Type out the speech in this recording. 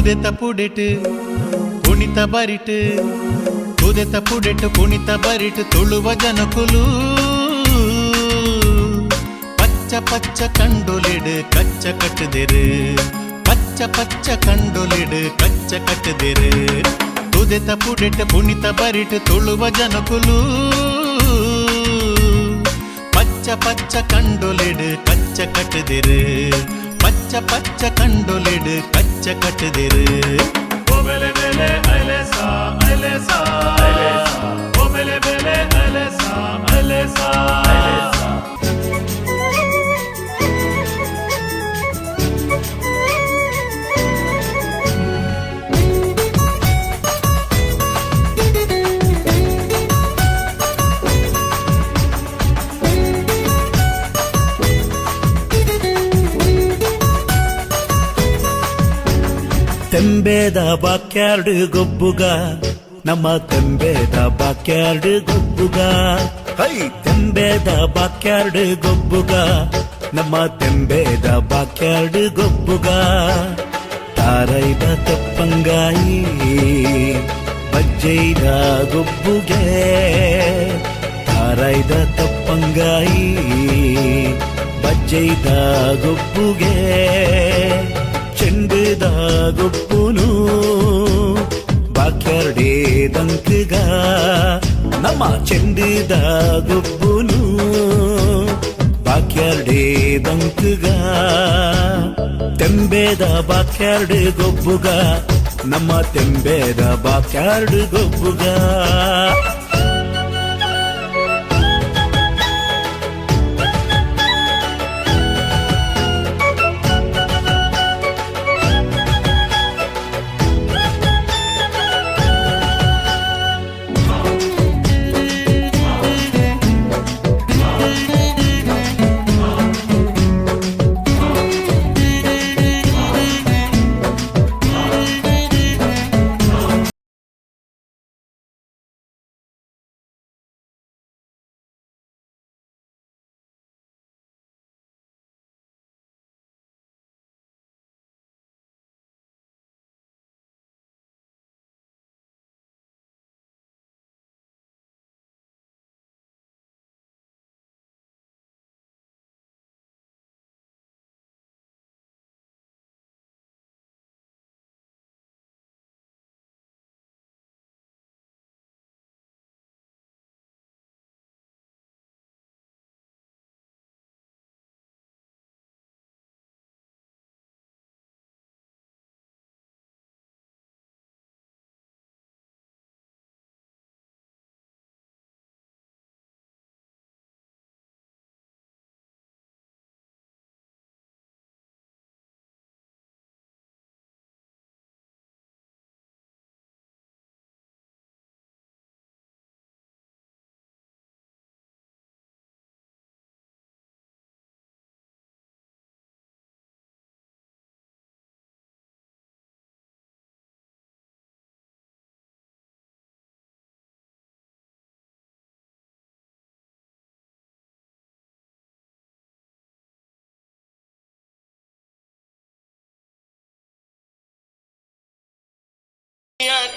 ತುದೆತ ಪುಡೆಟ್ ಕುಣಿತ ಬರಿಟ್ ತುದೆತ ಪುಡೆಟ್ ಕುಣಿತ ಬರಿಟ್ ತುಳುವ ಜನಕುಲು பச்சை பச்சை கண்டொலிடு கச்ச கட்டுதிரு பச்சை பச்சை கண்டொலிடு கச்ச கட்டுதிரு துதித்த புடிட்டு புனித பரிட்டு ತುಳುವ ಜನಕುಲು பச்சை பச்சை கண்டொலிடு கச்ச கட்டுதிரு பச்ச பச்ச கண்டொலிடு கச்ச கட்டுதிரு. ತೆಂಬೇದ ಬಾಕ್ಯಾರ್ಡ್ ಗೊಬ್ಬುಗ ನಮ್ಮ ತೆಂಬೇದ ಬಾಕ್ಯಾರ್ಡ್ ಗೊಬ್ಬುಗ ಹೈ ತೆಂಬೇದ ಬಾಕ್ಯಾರ್ಡ್ ಗೊಬ್ಬುಗ ನಮ್ಮ ತೆಂಬೇದ ಬಾಕ್ಯಾರ್ಡ್ ಗೊಬ್ಬುಗ ತಾರೈದ ತೆಪ್ಪಂಗಾಯಿ ಬಜ್ಜೈದ ಗೊಬ್ಬುಗೆ ತಾರೈದ ತಪ್ಪಂಗಾಯಿ ಬಜ್ಜೈದ ಗೊಬ್ಬುಗೆ ಚೆಂಡುದ ಗೊಬ್ಬುನು ಬಾಕ್ಯಾರ್ಡೇ ದಂಕಗ ನಮ್ಮ ಚೆಂಡುದ ಗೊಬ್ಬುನು ಬಾಕ್ಯಾರ್ಡೇ ದಂಕಗ ತೆಂಬೇದ ಬಾಕ್ಯಾರ್ಡ್ ಗೊಬ್ಬುಗ ನಮ್ಮ ತೆಂಬೇದ ಬಾಕ್ಯಾರ್ಡ್ ಗೊಬ್ಬುಗ